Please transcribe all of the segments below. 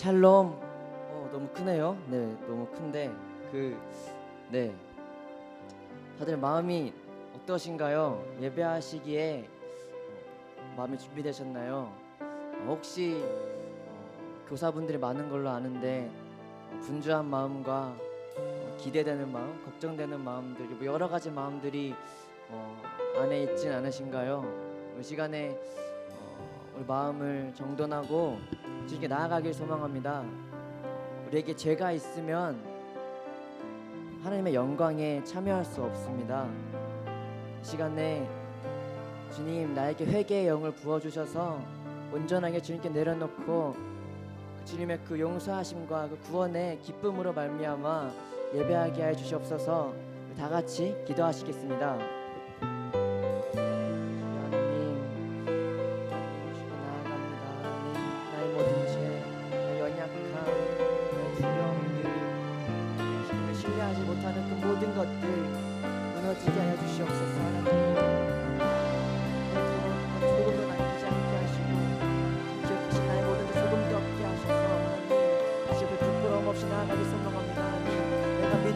샬롬. 어, 너무 크네요. 네, 너무 큰데 그 네. 다들 마음이 어떠신가요? 예배하시기에 어, 마음이 준비되셨나요? 어, 혹시 어, 교사분들이 많은 걸로 아는데 어, 분주한 마음과 어, 기대되는 마음, 걱정되는 마음들, 뭐 여러 가지 마음들이 어, 안에 있진 않으신가요? 이 시간에 어, 우리 마음을 정돈하고 주님께 나아가길 소망합니다. 우리에게 죄가 있으면 하나님의 영광에 참여할 수 없습니다. 이 시간에 주님 나에게 회개의 영을 부어 주셔서 온전하게 주님께 내려놓고 그 주님의 그 용서하심과 그 구원의 기쁨으로 말미암아 예배하게 해 주시옵소서. 다 같이 기도하시겠습니다.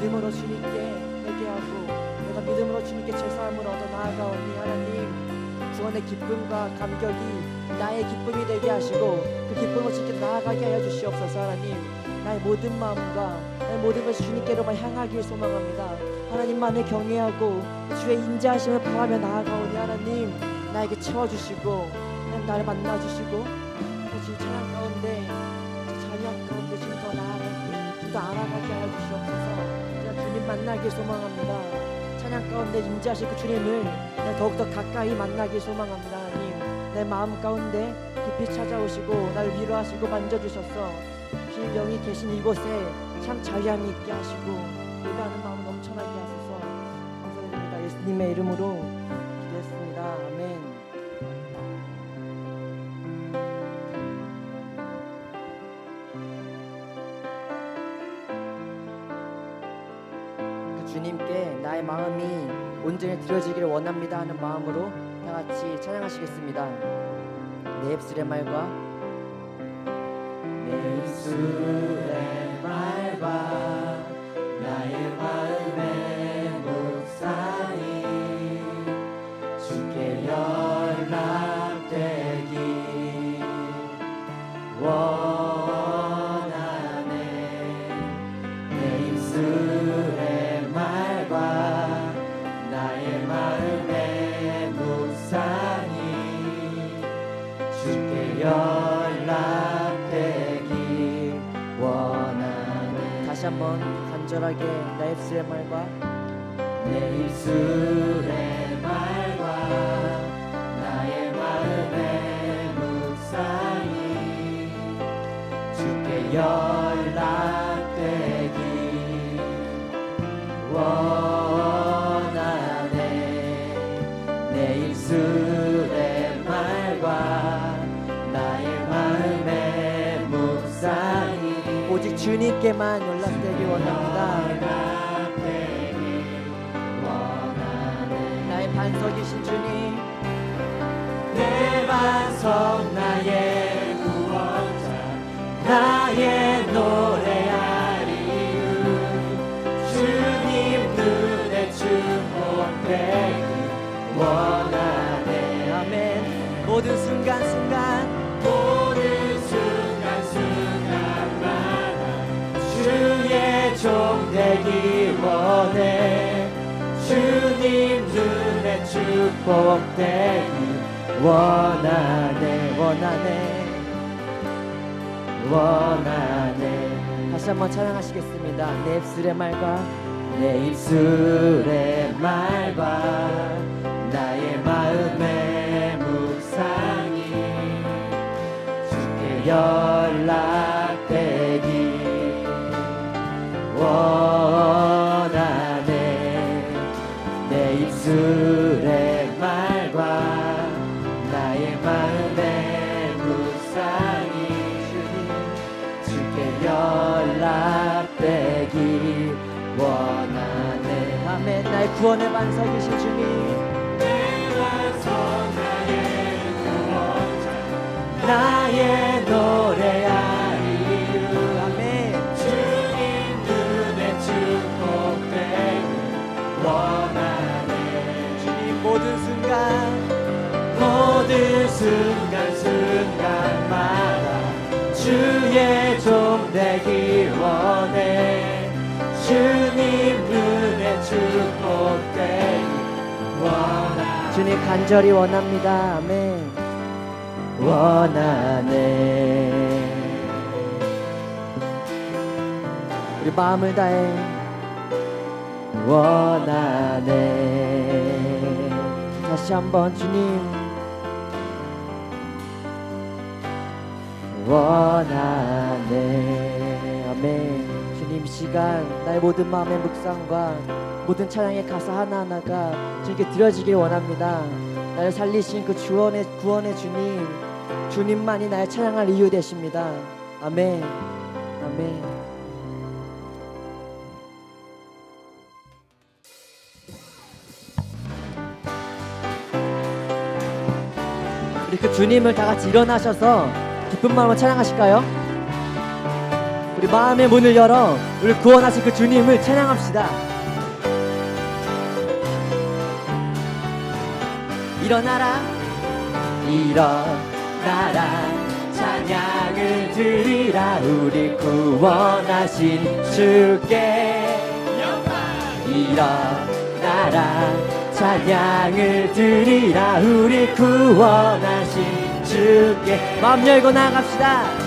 믿음으로 주님께 회개하고 내가 믿음으로 주님께 제사함을 얻어 나아가오니 하나님 구원의 기쁨과 감격이 나의 기쁨이 되게 하시고 그 기쁨을 주님께 나아가게 하여 주시옵소서 하나님. 나의 모든 마음과 나의 모든 것이 주님께로만 향하길 소망합니다. 하나님만을 경외하고 주의 인자하심을 바라며 나아가오니 하나님 나에게 채워주시고 하나님 나를 만나주시고 주 찬양 가운데 저 찬양 가운데 지금 더 나아가게 좀더 알아가게 하여 주시옵소서 만나길 소망합니다. 찬양 가운데 임재하실 그 주님을 나 더욱더 가까이 만나길 소망합니다. 하나님 내 마음 가운데 깊이 찾아오시고 나를 위로하시고 만져주셔서 주님 영이 계신 이곳에 참 자유함이 있게 하시고 예배하는 마음 넘쳐나게 하소서 감사드립니다. 예수님의 이름으로 마음이 온전히 드려지기를 원합니다 하는 마음으로 다 같이 찬양하시겠습니다. 내 입술의 말과 내 입술의 다시 한번 간절하게 내 입술의 말과 내 입술의 말과 나의 마음의 묵상이 주께 연락되기 원 주님께만 연락되기 원합니다. 나의 반석이신 주님 내 반석 나의 구원자 나의 되기 원해. 주님 눈에 축복되기 원하네. 원하네. 원하네. 다시 한번 찬양하시겠습니다. 내 입술의 말과 내 입술의 말과 나의 마음의 묵상이 주께 연락되기 구원의 반석이신 주님. 내가 선하의 구원자 나의 노래하리요 아멘. 주님 눈에 축복되길 원하네 주님. 모든 순간 모든 순간. 주님 간절히 원합니다. 아멘. 원하네. 우리 마음을 다해. 원하네. 다시 한번 주님. 원하네. 아멘 이 시간 나의 모든 마음의 묵상과 모든 찬양의 가사 하나하나가 주님께 드려지길 원합니다. 나를 살리신 그 주원의 구원의 주님 주님만이 나의 찬양할 이유 되십니다. 아멘. 아멘. 우리 그 주님을 다 같이 일어나셔서 기쁜 마음으로 찬양하실까요? 우리 마음의 문을 열어 우리 구원하신 그 주님을 찬양합시다. 일어나라, 일어나라, 찬양을 드리라. 우리 구원하신 주께. 일어나라. 찬양을 드리라. 우리 구원하신 주께. 맘 열고 나갑시다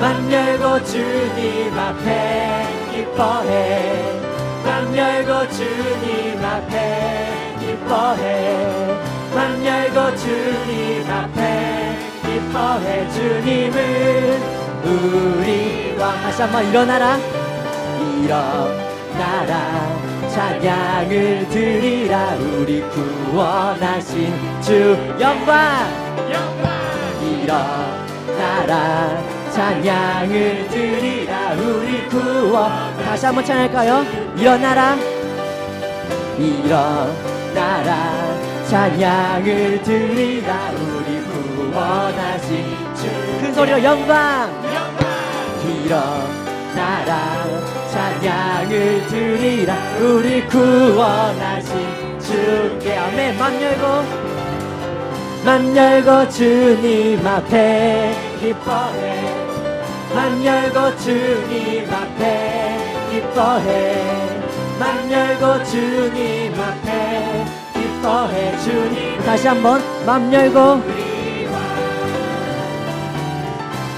맘 열고 주님 앞에 기뻐해. 맘 열고 주님 앞에 기뻐해. 맘 열고 주님 앞에 기뻐해. 주님은 우리 왕 다시 한번 일어나라. 일어나라. 찬양을 드리라. 우리 구원하신 주 영광. 일어나라 찬양을 드리라 우리 구원. 다시 한번 찬양할까요? 일어나라. 일어나라. 찬양을 드리라 우리 구원하신 주. 큰 소리로 영광. 일어나라. 찬양을 드리라 우리 구원하신 주께 아멘. 맘 열고 맘 열고 주님 앞에 기뻐해. 맘 열고 주님 앞에 기뻐해. 맘 열고 주님 앞에 기뻐해 주님. 다시 한번 맘 열고.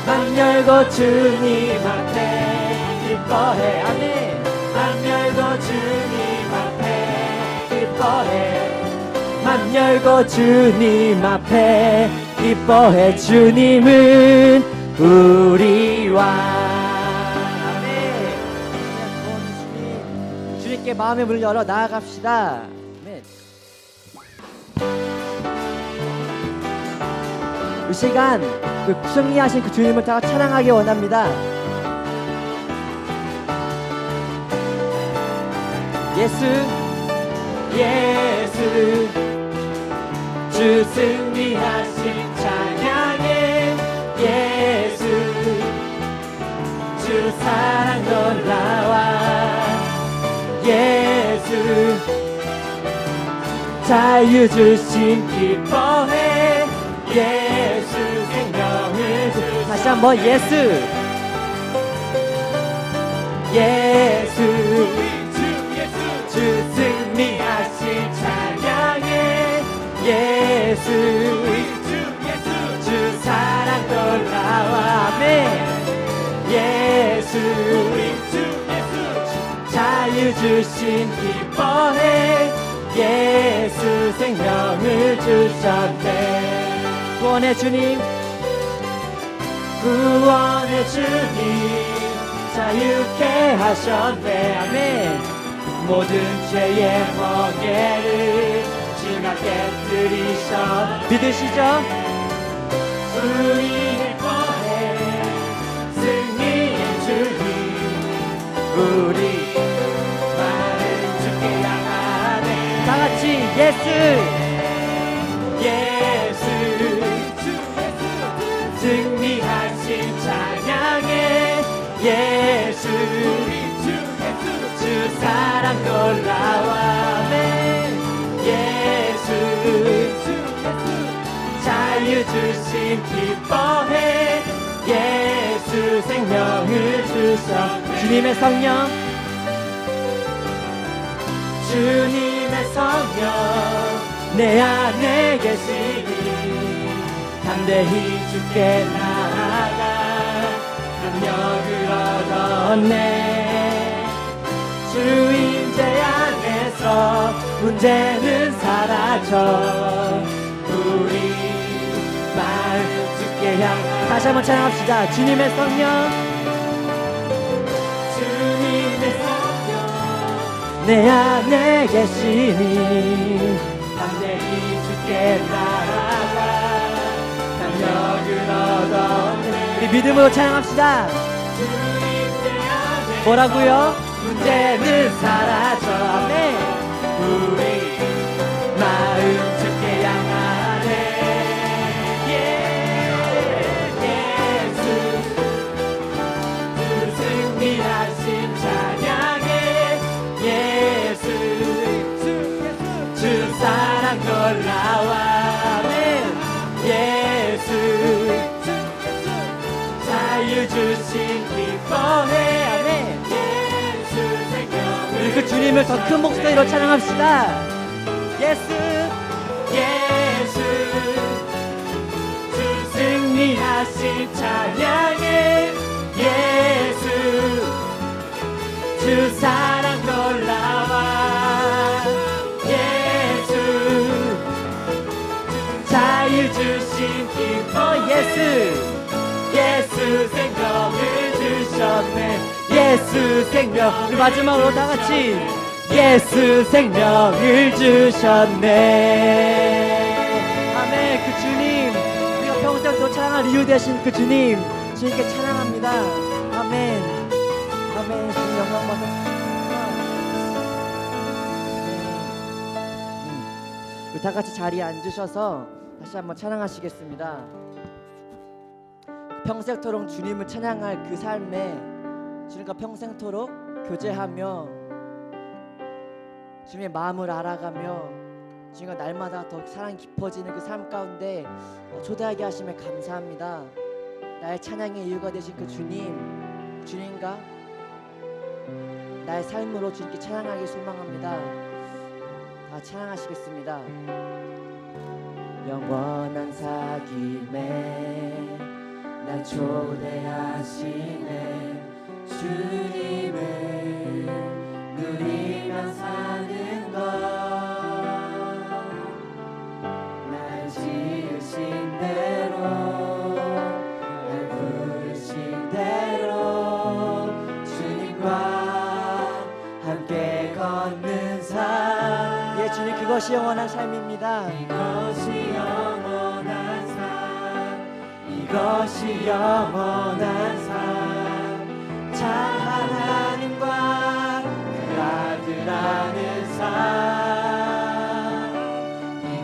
맘 열고 주님 앞에 기뻐해. 아멘. 맘 열고 주님 앞에 기뻐해. 맘 열고 주님 앞에 기뻐해 주님은 우리와. 아멘 주님, 주님께 마음의 문을 열어 나아갑시다. 아멘 이 시간 그 승리하신 그 주님을 다 찬양하기 원합니다. 예수, 예수, 주 승리하신 예수, 주 사랑 놀라와. 예수, 자유 주신 기뻐해. 예수 생명을 주 다시 한번 예수. 예수 주 승리하신 찬양해 예수 예수. 자유 주신 기뻐해. 예수 생명을 주셨네. 구원의 주님 구원의 주님 자유케 하셨네. 아멘. 모든 죄의 멍에를 주가 깨뜨리셔. 믿으시죠? 우리의 우리 말을 주께 향하네 다 같이 예수. 예수 승리하신 찬양해 예수 주 사랑 놀라와 아멘 예수 자유 주신 예수 생명을 주셔 주님의 성령. 주님의 성령. 내 안에 계시니 담대히 주께 나아가. 능력을 얻었네. 주인제 안에서 문제는 사라져. 우리 마음 주께 향 다시 한번 찬양합시다. 주님의 성령. 주님의 성령. 내 안에 계시니 담대히 주께 나아가 능력을 얻었네. 우리 믿음으로 찬양합시다. 뭐라고요? 문제는 사라져. 아멘 우리 찬양합시다. 예수 예수. 주 승리하신 찬양해 예수. 주 사랑 놀라와. 예수. 자유 주신 기뻐 예수. 예수 생명을 주셨네. 예수 생명 우리 마지막으로 다 같이 예수 생명을 주셨네. 아멘. 그 주님 우리가 평생 더 찬양할 이유 되신 그 주님 주님께 찬양합니다. 아멘. 아멘. 주님 영광 받으 우리 다 같이 자리에 앉으셔서 다시 한번 찬양하시겠습니다. 평생토록 주님을 찬양할 그 삶에 주님과 평생토록 교제하며 주님의 마음을 알아가며 주님과 날마다 더 사랑 깊어지는 그 삶 가운데 초대하게 하심에 감사합니다. 나의 찬양의 이유가 되신 그 주님, 주님과 나의 삶으로 주님께 찬양하기 소망합니다. 다 찬양하시겠습니다. 영원한 사귐에 날 초대하시네 주님을 누리며 사는 것날 지으신 대로 날 부르신 대로 주님과 함께 걷는 삶 예 주님 그것이 영원한 삶입니다. 이것이 영원한 삶. 이것이 영원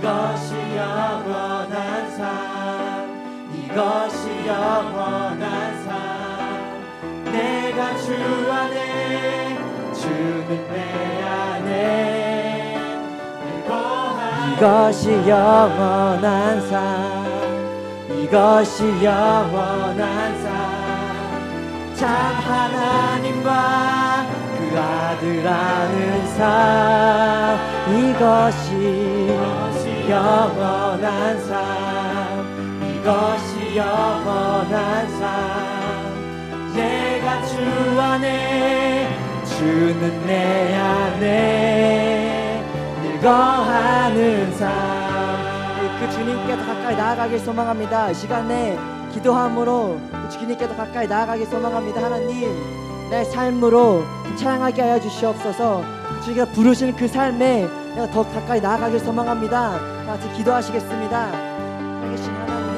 이것이 영원한 삶. 이것이 영원한 삶. 내가 주 안에 주는 내 안에. 이것이 영원한 삶. 이것이 영원한 삶 참 하나님과 그 아들 아는 삶. 이것이 영원한 삶 이것이 영원한 삶. 내가 주 안에 주는 내 안에 늘 거하는 삶 그 주님께 더 가까이 나아가길 소망합니다. 이 시간에 기도함으로 그 주님께 더 가까이 나아가길 소망합니다. 하나님 내 삶으로 찬양하게 하여 주시옵소서 주님가 부르시는 그 삶에 내가 더 가까이 나아가길 소망합니다. 다 같이 기도하시겠습니다. 살계신 하나님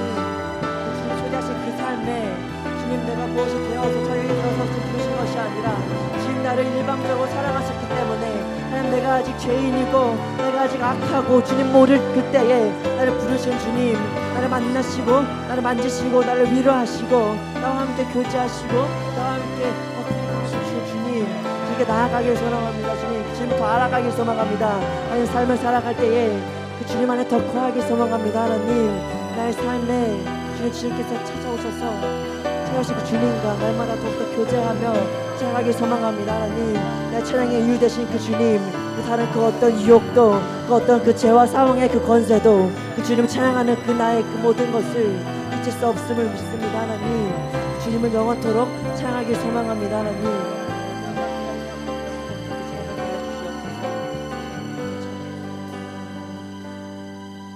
그 주님 초대하신 그 삶에 주님 내가 무엇이 되어서 저에게 되어서 부르신 것이 아니라 주님 나를 일방적으로 사랑하셨기 때문에 하나님 내가 아직 죄인이고 내가 아직 악하고 주님 모를 그때에 나를 부르신 주님 나를 만나시고 나를 만지시고 나를 위로하시고 나와 함께 교제하시고 나와 함께 주님 주님께 나아가길 소망합니다. 주님 주님부터 알아가길 소망합니다. 하나님 삶을 살아갈 때에 그 주님 안에 더 거하길 소망합니다 하나님. 나의 삶에 주님 주님께서 찾아오셔서 찬양하신 그 주님과 날마다 더욱더 교제하며 찬양하길 소망합니다 하나님. 내 찬양의 이유 되신 그 주님 그 다른 그 어떤 유혹도 그 어떤 그 죄와 사망의 그 권세도 그 주님 찬양하는 그 나의 그 모든 것을 잊을 수 없음을 믿습니다 하나님. 주님을 영원토록 찬양하길 소망합니다 하나님